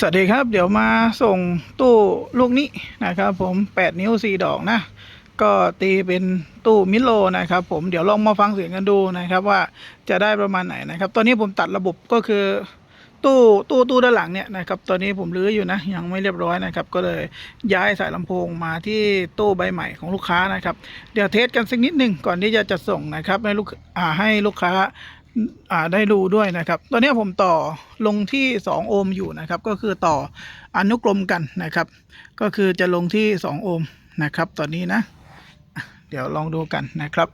สวัสดีครับ เดี๋ยวมาส่งตู้ลูกนี้นะครับ ผม 8 นิ้ว 4 ดอกนะ ก็ตีเป็นตู้มิโลนะครับ ผมเดี๋ยวลองมาฟังเสียงกันดูนะครับ ว่าจะได้ประมาณไหนนะครับ ตอนนี้ผมตัดระบบก็คือตู้ตู้ตู้ด้านหลังเนี่ยนะครับ ตอนนี้ผมรื้ออยู่นะ ยังไม่เรียบร้อยนะครับ ก็เลยย้ายสายลำโพงมาที่ตู้ใบใหม่ของลูกค้านะครับ เดี๋ยวเทสกันสักนิดหนึ่งก่อนที่จะจัดส่งนะครับ ให้ลูกอ่าให้ลูกค้าอ่า ได้ดูด้วยนะครับ ตอนนี้ผมต่อลงที่ 2 โอห์มอยู่นะครับ ก็คือต่ออนุกรมกันนะครับ ก็คือจะลงที่ 2 โอห์มนะครับ ตอนนี้นะ เดี๋ยวลองดูกันนะครับ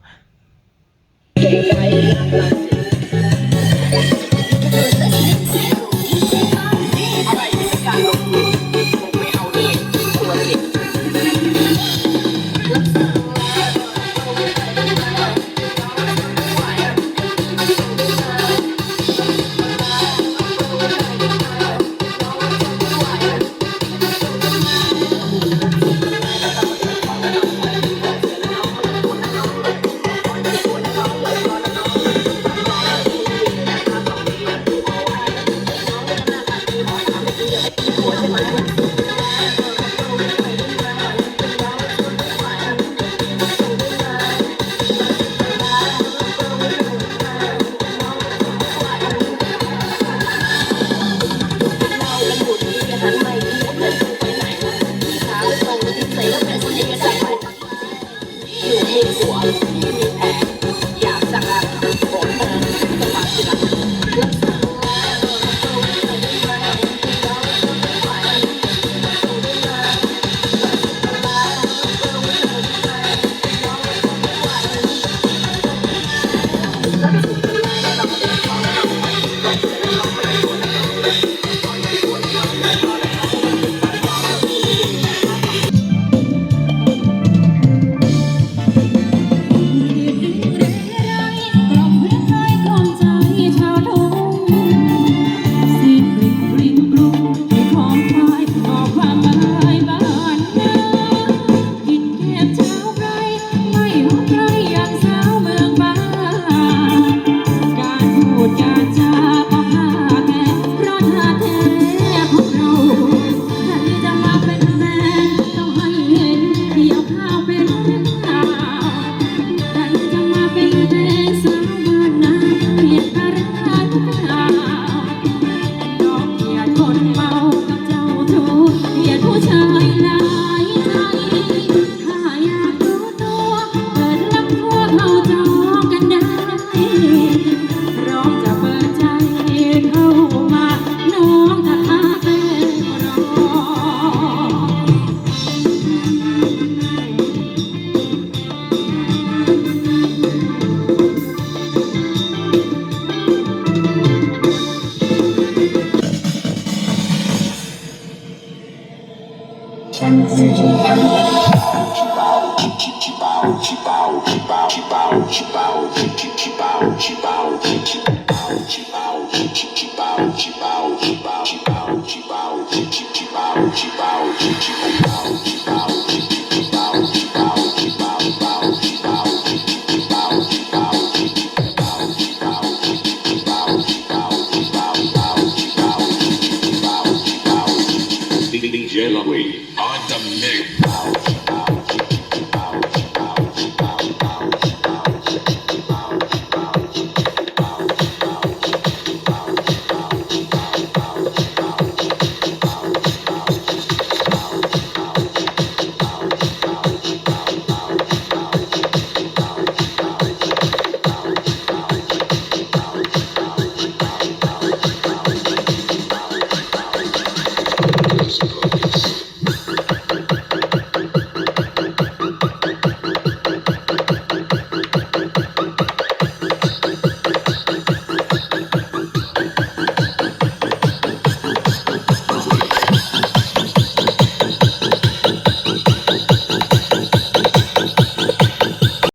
Look. DJ Lovely on the mix.